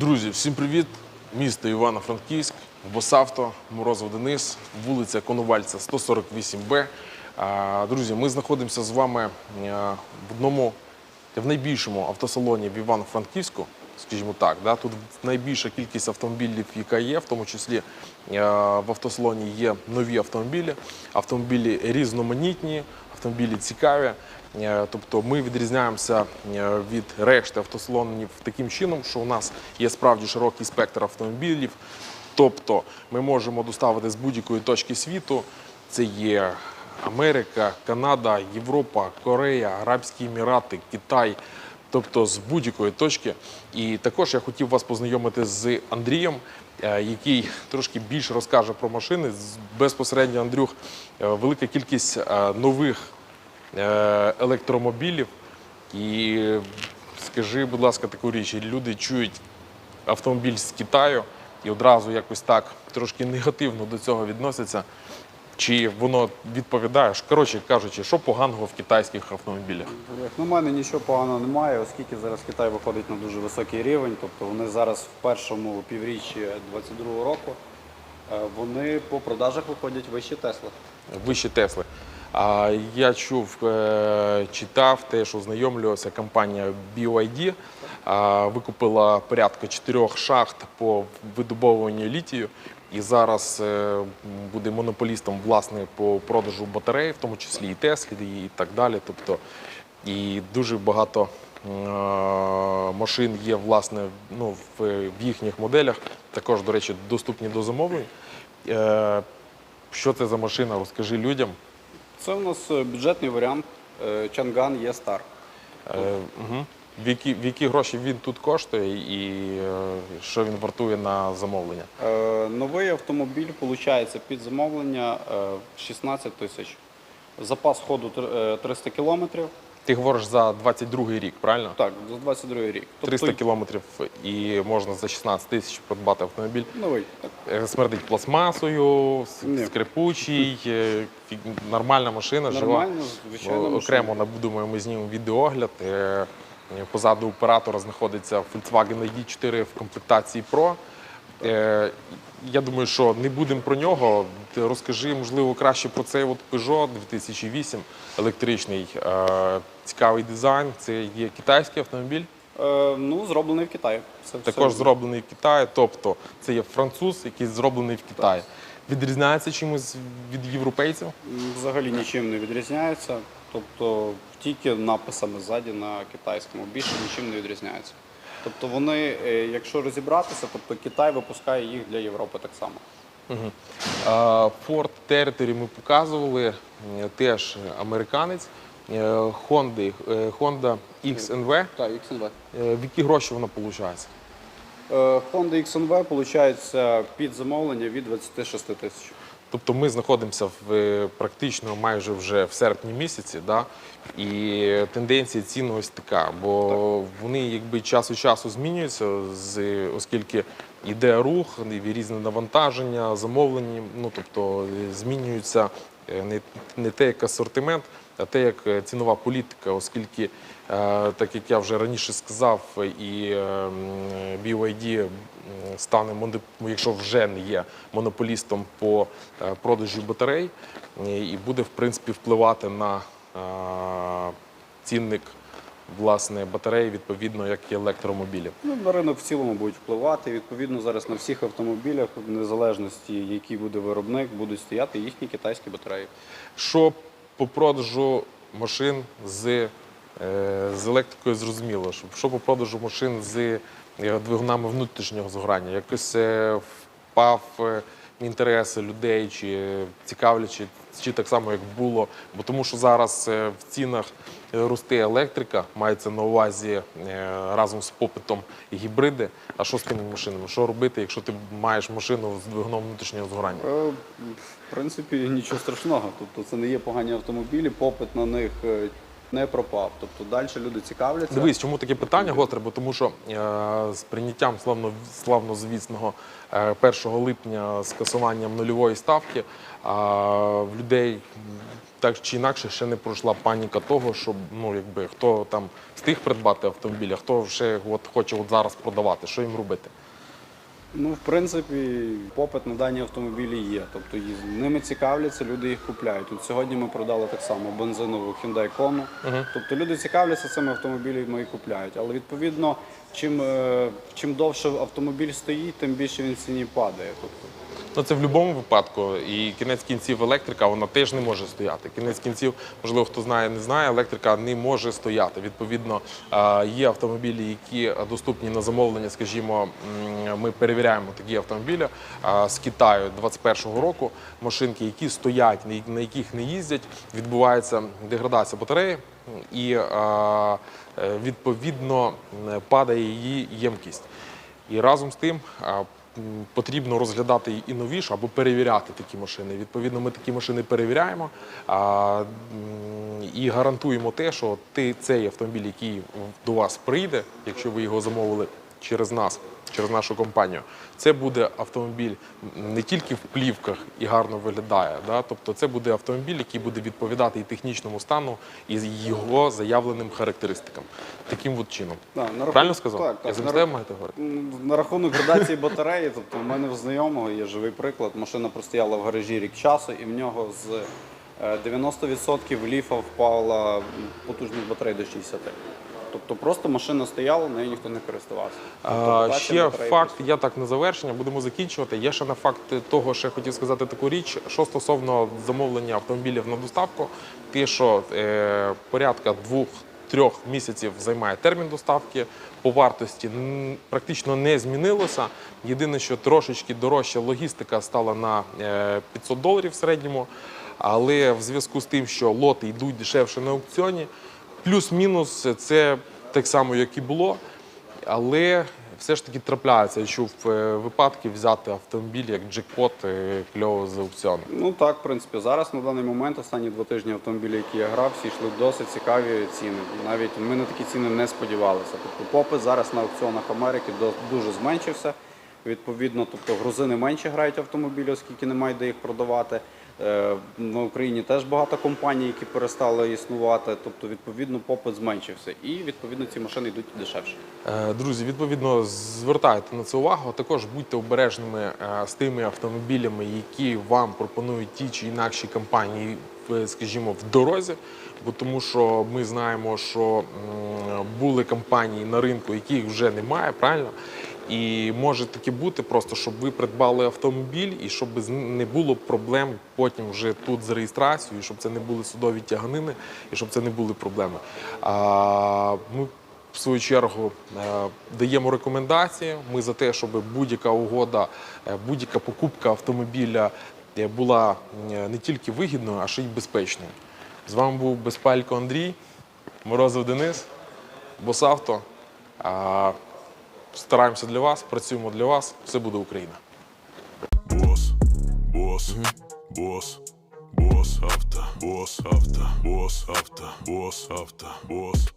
Друзі, всім привіт! Місто Івано-Франківськ, Босавто, Морозов Денис, вулиця Коновальця, 148Б. Друзі, ми знаходимося з вами е, в одному, в найбільшому автосалоні в Івано-Франківську, скажімо так. Да? Тут найбільша кількість автомобілів, яка є, в тому числі е, в автосалоні є нові автомобілі, автомобілі різноманітні, автомобілі цікаві. Е, Тобто ми відрізняємося е, від решти автосалонів таким чином, що у нас є справді широкий спектр автомобілів. Тобто ми можемо доставити з будь-якої точки світу. Це є Америка, Канада, Європа, Корея, Арабські Емірати, Китай. Тобто з будь-якої точки. І також я хотів вас познайомити з Андрієм, який трошки більше розкаже про машини. Безпосередньо Андрюх, е, велика кількість е, нових е, електромобілів. І скажи, будь ласка, таку річ, люди чують автомобіль з Китаю і одразу якось так трошки негативно до цього відносяться. Чи воно відповідає? Коротше кажучи, що поганого в китайських автомобілях? Як на мене нічого поганого немає, оскільки зараз Китай виходить на дуже високий рівень. Тобто вони зараз в першому півріччі 2022 року е, вони по продажах виходять вище Тесла. Вище Тесли. А я чув, е, читав те, що ознайомлювався компанія BYD. Викупила порядка чотирьох шахт по видобовуванню літію. І зараз е, буде монополістом власне по продажу батарей, в тому числі і Теслі, і так далі. Тобто і дуже багато е, машин є власне ну, в, їхніх моделях. Також, до речі, доступні до замовлень. Е, Що це за машина? Розкажи людям. Це у нас бюджетний варіант Чанган Є Стар. Е, угу. В, які, в які гроші він тут коштує і е, що він вартує на замовлення? Е, Новий автомобіль виходить під замовлення е, 16 тисяч. Запас ходу тр- е, 300 кілометрів. Ти говориш за 22 рік, правильно? Так, за 22 рік. 300 кілометрів і можна за 16 тисяч придбати автомобіль. Новий. Так. Е, Смердить пластмасою, с- Ні. скрипучий, е, фі- нормальна машина, жива. Нормально, звичайно. О- Окремо думаю, ми знімемо відеогляд. Е, Позаду оператора знаходиться Volkswagen ID4 в комплектації Pro. Е, Я думаю, що не будемо про нього. Розкажи, можливо, краще про цей от Peugeot 2008 електричний. Е, Цікавий дизайн. Це є китайський автомобіль, Е, Ну, зроблений в Китаї. Також все- зроблений в Китаї. Тобто це є француз, який зроблений в Китаї. Відрізняється чимось від європейців? Взагалі нічим не відрізняється. Тобто тільки написами ззаді на китайському більше нічим не відрізняється. Тобто вони, е, якщо розібратися, тобто Китай випускає їх для Європи так само. А, Ford Territory ми показували, е, теж американець. Е, Honda, Honda XNV. Так, XNV. В які гроші вона виходить? Honda XNV виходить під замовлення від 26 тисяч. Тобто ми знаходимося в е, практично майже вже в серпні місяці, да? і тенденція цін ось така, бо вони якби час від часу змінюються, оскільки йде рух, різне навантаження, замовлення, ну тобто змінюється е, не, не те як асортимент, те як е, цінова політика, оскільки, е, так як я вже раніше сказав, і е, BYD стане моно- якщо вже не є монополістом по е, продажу батарей, і буде в принципі впливати на цінник власне батареї, відповідно, як і електромобілів. Ну, на ринок в цілому будуть впливати. Відповідно, зараз на всіх автомобілях, в незалежності, який буде виробник, будуть стояти їхні китайські батареї. Що по продажу машин з, е, з електрикою зрозуміло, що, що по продажу машин з е, двигунами внутрішнього згорання, якось е, впав інтереси людей, чи цікавлячи, чи так само, як було. Бо тому що зараз е, в цінах е, росте електрика, мається на увазі е, разом з попитом гібриди. А що з тими машинами? Що робити, якщо ти маєш машину з двигуном внутрішнього згорання? В принципі, нічого страшного. Тобто це не є погані автомобілі, попит на них не пропав. Тобто далі люди цікавляться. Дивись, чому таке питання гостре? Бо тому що е, з прийняттям славно славнозвісного е, 1 липня з касуванням нульової ставки е, в людей так чи інакше ще не пройшла паніка того, що ну якби хто там встиг придбати автомобіль, а хто ще от хоче от зараз продавати, що їм робити? Ну, в принципі, попит на дані автомобілі є. Тобто ними цікавляться, люди їх купляють. От сьогодні ми продали так само бензинову Hyundai Kona. Тобто люди цікавляться цими автомобілями і купляють. Але відповідно, чим, е, чим довше автомобіль стоїть, тим більше він в ціні падає. Тобто, Ну це в будь-якому випадку. І кінець кінців електрика вона теж не може стояти. Кінець кінців, можливо, хто знає, не знає, електрика не може стояти. Відповідно, є автомобілі, які доступні на замовлення. Скажімо, ми перевіряємо такі автомобілі з Китаю 21-го року. Машинки, які стоять, на- яких не їздять, відбувається деградація батареї. І е, відповідно падає її ємкість. І разом з тим потрібно розглядати і новіше або перевіряти такі машини. Відповідно, ми такі машини перевіряємо і гарантуємо те, що ти цей автомобіль, який до вас прийде, якщо ви його замовили через нас, через нашу компанію, це буде автомобіль не тільки в плівках і гарно виглядає. Да? Тобто це буде автомобіль, який буде відповідати і технічному стану, і його заявленим характеристикам. Таким от чином. Да, на рахунок- Правильно сказав? так, так. Я з На маєте говорити? На рахунок градації батареї, тобто в мене в знайомого є живий приклад. Машина простояла в гаражі рік часу, і в нього з е, 90% ліфа впала потужність батареї до 60. Тобто просто машина стояла, нею ніхто не користувався. Тобто А, ще факт, я так на завершення, будемо закінчувати. Є ще на факт того, що я хотів сказати таку річ, що стосовно замовлення автомобілів на доставку, те, що е, порядка двох-трьох місяців займає термін доставки, по вартості практично не змінилося. Єдине, що трошечки дорожча логістика стала на е, 500 доларів в середньому. Але в зв'язку з тим, що лоти йдуть дешевше на аукціоні, плюс-мінус це так само, як і було. Але все ж таки трапляється, я чув е, випадки взяти автомобіль як джекпот е, кльово з аукціону. Ну так, в принципі, зараз на даний момент останні два тижні автомобілі, які я грав, всі йшли досить цікаві ціни. Навіть ми на такі ціни не сподівалися. Тобто попит зараз на аукціонах Америки дуже зменшився. Відповідно, тобто грузини менше грають автомобілі, оскільки немає де їх продавати. Е, На Україні теж багато компаній, які перестали існувати. Тобто, відповідно, попит зменшився. І відповідно ці машини йдуть дешевше. Е, Друзі, відповідно, звертайте на це увагу. Також будьте обережними е, з тими автомобілями, які вам пропонують ті чи інакші компанії, скажімо, в дорозі. Бо тому що ми знаємо, що були компанії на ринку, яких вже немає, правильно? І може таке бути просто, щоб ви придбали автомобіль і щоб не було проблем потім вже тут з реєстрацією, щоб це не були судові тяганини і щоб це не були проблеми. Ми в свою чергу е, даємо рекомендації. Ми за те, щоб будь-яка угода, е, будь-яка покупка автомобіля е, була не тільки вигідною, а ще й безпечною. З вами був Безпалько Андрій, Морозов Денис, Босавто. Стараємося для вас, працюємо для вас. Все буде Україна. Бос, бос, бос, бос, авто, бос, авто, бос, авто, бос, авто, босс.